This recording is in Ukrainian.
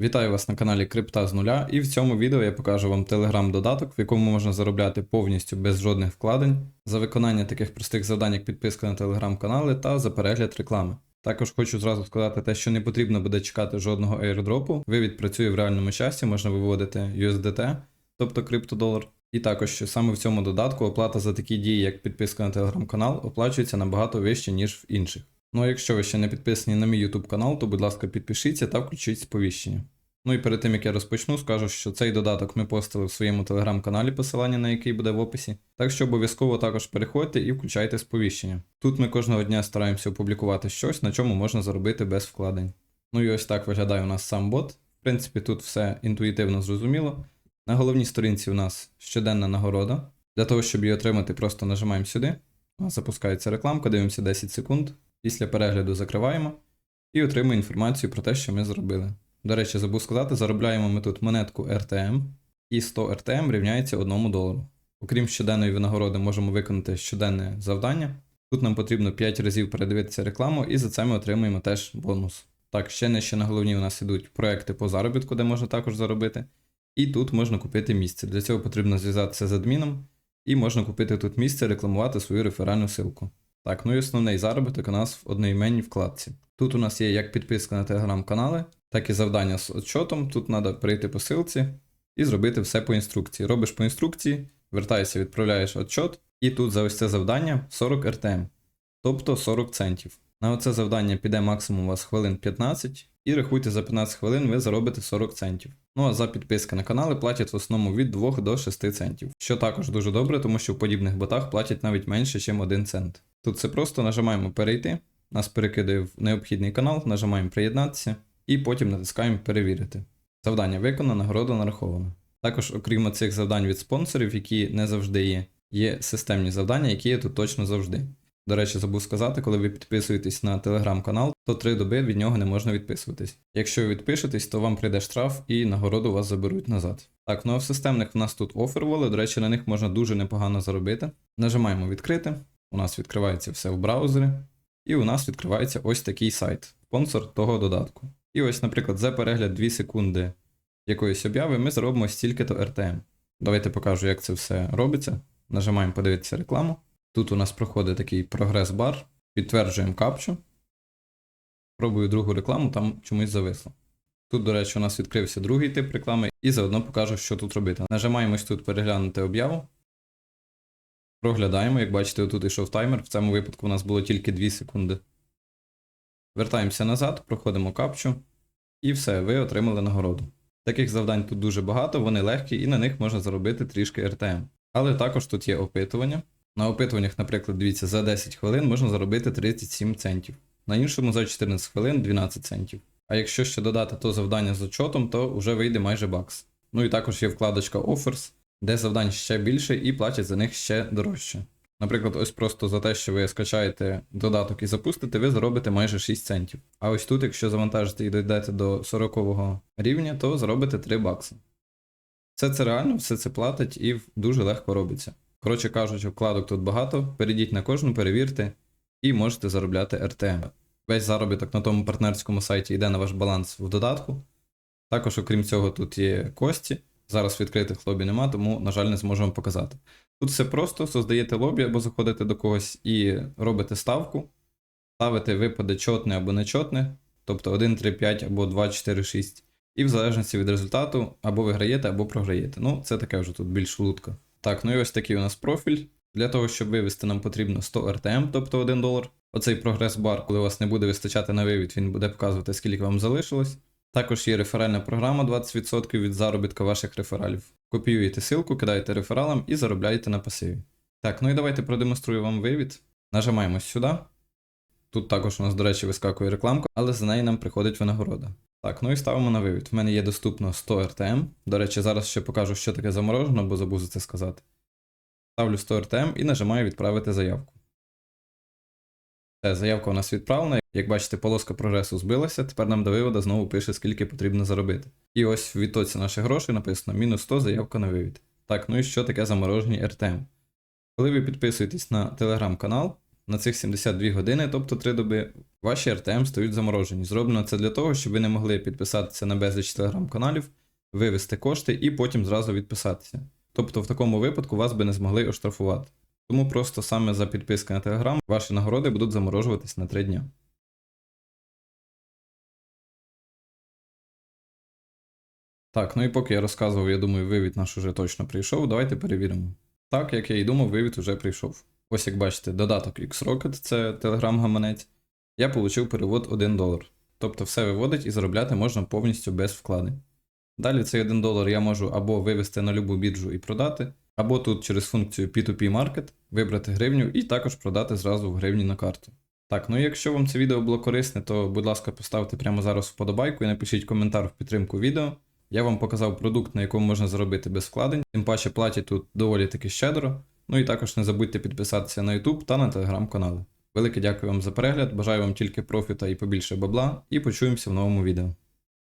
Вітаю вас на каналі Крипта з нуля, і в цьому відео я покажу вам телеграм-додаток, в якому можна заробляти повністю без жодних вкладень за виконання таких простих завдань, як підписка на телеграм-канали та за перегляд реклами. Також хочу зразу сказати те, що не потрібно буде чекати жодного airdropу. Вивід працює в реальному часі, можна виводити USDT, тобто криптодолар. І також, що саме в цьому додатку оплата за такі дії, як підписка на телеграм-канал, оплачується набагато вище, ніж в інших. Ну а якщо ви ще не підписані на мій YouTube канал, то будь ласка підпишіться та включіть сповіщення. Ну і перед тим як я розпочну, скажу, що цей додаток ми постили в своєму телеграм-каналі, посилання на який буде в описі. Так що обов'язково також переходьте і включайте сповіщення. Тут ми кожного дня стараємося опублікувати щось, на чому можна заробити без вкладень. Ну і ось так виглядає у нас сам бот. В принципі, тут все інтуїтивно зрозуміло. На головній сторінці у нас щоденна нагорода. Для того, щоб її отримати, просто нажимаємо сюди. Запускається рекламка, дивимося 10 секунд. Після перегляду закриваємо і отримуємо інформацію про те, що ми зробили. До речі, забув сказати, заробляємо ми тут монетку RTM, і 100 RTM рівняється 1 долару. Окрім щоденної винагороди, можемо виконати щоденне завдання. Тут нам потрібно 5 разів передивитися рекламу, і за це ми отримуємо теж бонус. Так, ще нижче на головні у нас ідуть проекти по заробітку, де можна також заробити. І тут можна купити місце. Для цього потрібно зв'язатися з адміном, і можна купити тут місце, рекламувати свою реферальну ссылку. Так, ну і основний заробіток у нас в одноіменній вкладці. Тут у нас є як підписка на телеграм-канали, так і завдання з отчотом. Тут треба прийти по ссылці і зробити все по інструкції. Робиш по інструкції, вертаєшся, відправляєш отчот, і тут за ось це завдання 40 RTM, тобто 40 центів. На оце завдання піде максимум у вас хвилин 15, і рахуйте за 15 хвилин ви заробите 40 центів. Ну а за підписки на канали платять в основному від 2 до 6 центів, що також дуже добре, тому що в подібних ботах платять навіть менше, ніж 1 цент. Тут це просто нажимаємо перейти, нас перекидає в необхідний канал, нажимаємо приєднатися і потім натискаємо перевірити. Завдання виконано, нагорода нарахована. Також, окрім цих завдань від спонсорів, які не завжди є, є системні завдання, які є тут точно завжди. До речі, забув сказати, коли ви підписуєтесь на телеграм-канал, то 3 доби від нього не можна відписуватись. Якщо ви відпишетесь, то вам прийде штраф і нагороду вас заберуть назад. Так, ну а в системних в нас тут оферволи, до речі, на них можна дуже непогано заробити. Нажимаємо відкрити, у нас відкривається все в браузері, і у нас відкривається ось такий сайт, спонсор того додатку. І ось, наприклад, за перегляд 2 секунди якоїсь обяви ми зробимо стільки-то RTM. Давайте покажу, як це все робиться. Нажимаємо подивитися рекламу. Тут у нас проходить такий прогрес-бар, підтверджуємо капчу. Пробую другу рекламу, там чомусь зависло. Тут, до речі, у нас відкрився другий тип реклами, і заодно покажу, що тут робити. Нажимаємо тут переглянути об'яву. Проглядаємо, як бачите, тут йшов таймер. В цьому випадку у нас було тільки 2 секунди. Вертаємося назад, проходимо капчу, і все, ви отримали нагороду. Таких завдань тут дуже багато, вони легкі, і на них можна заробити трішки RTM. Але також тут є опитування. На опитуваннях, наприклад, дивіться, за 10 хвилин можна заробити 37 центів. На іншому за 14 хвилин 12 центів. А якщо ще додати то завдання з отчотом, то вже вийде майже бакс. Ну і також є вкладочка Offers, де завдань ще більше і платять за них ще дорожче. Наприклад, ось просто за те, що ви скачаєте додаток і запустите, ви заробите майже 6 центів. А ось тут, якщо завантажите і дійдете до 40 рівня, то заробите 3 бакси. Все це реально, все це платить і дуже легко робиться. Коротше кажучи, вкладок тут багато, перейдіть на кожну, перевірте і можете заробляти RTM. Весь заробіток на тому партнерському сайті йде на ваш баланс в додатку. Також, окрім цього, тут є кості. Зараз відкритих лобі нема, тому, на жаль, не зможу вам показати. Тут все просто, создаєте лобі або заходите до когось і робите ставку, ставите випаде чотне або нечотне, тобто 1, 3, 5 або 2, 4, 6. І в залежності від результату або виграєте, або програєте. Ну, це таке вже тут більш лутка. Так, ну і ось такий у нас профіль. Для того, щоб вивести, нам потрібно 100 RTM, тобто 1 долар. Оцей прогрес-бар, коли у вас не буде вистачати на вивід, він буде показувати, скільки вам залишилось. Також є реферальна програма 20% від заробітка ваших рефералів. Копіюєте ссылку, кидаєте рефералам і заробляєте на пасиві. Так, ну і давайте продемонструю вам вивід. Нажимаємо сюди. Тут також у нас, до речі, вискакує рекламка, але за неї нам приходить винагорода. Так, ну і ставимо на вивід. В мене є доступно 100 RTM. До речі, зараз ще покажу, що таке заморожено, бо забув за це сказати. Ставлю 100 RTM і нажимаю відправити заявку. Все, заявка у нас відправлена. Як бачите, полоска прогресу збилася. Тепер нам до виводу знову пише, скільки потрібно заробити. І ось в відтоці наших грошей написано мінус 100 заявка на вивід. Так, ну і що таке заморожені RTM? Коли ви підписуєтесь на телеграм-канал, на цих 72 години, тобто 3 доби, ваші RTM стають заморожені. Зроблено це для того, щоб ви не могли підписатися на безліч телеграм-каналів, вивести кошти і потім зразу відписатися. Тобто в такому випадку вас би не змогли оштрафувати. Тому просто саме за підписки на Telegram ваші нагороди будуть заморожуватись на 3 дня. Так, ну і поки я розказував, я думаю, вивід наш уже точно прийшов. Давайте перевіримо. Так, як я і думав, вивід уже прийшов. Ось як бачите, додаток Xrocket, це Telegram-гаманець. Я отримав перевод 1 долар. Тобто все виводить і заробляти можна повністю без вкладень. Далі цей 1 долар я можу або вивести на любу біржу і продати, або тут через функцію P2P Market вибрати гривню і також продати зразу в гривні на карту. Так, ну і якщо вам це відео було корисне, то будь ласка, поставте прямо зараз вподобайку і напишіть коментар в підтримку відео. Я вам показав продукт, на якому можна заробити без вкладень, тим паче платять тут доволі таки щедро. Ну і також не забудьте підписатися на YouTube та на телеграм канали. Велике дякую вам за перегляд, бажаю вам тільки профіта і побільше бабла, і почуємося в новому відео.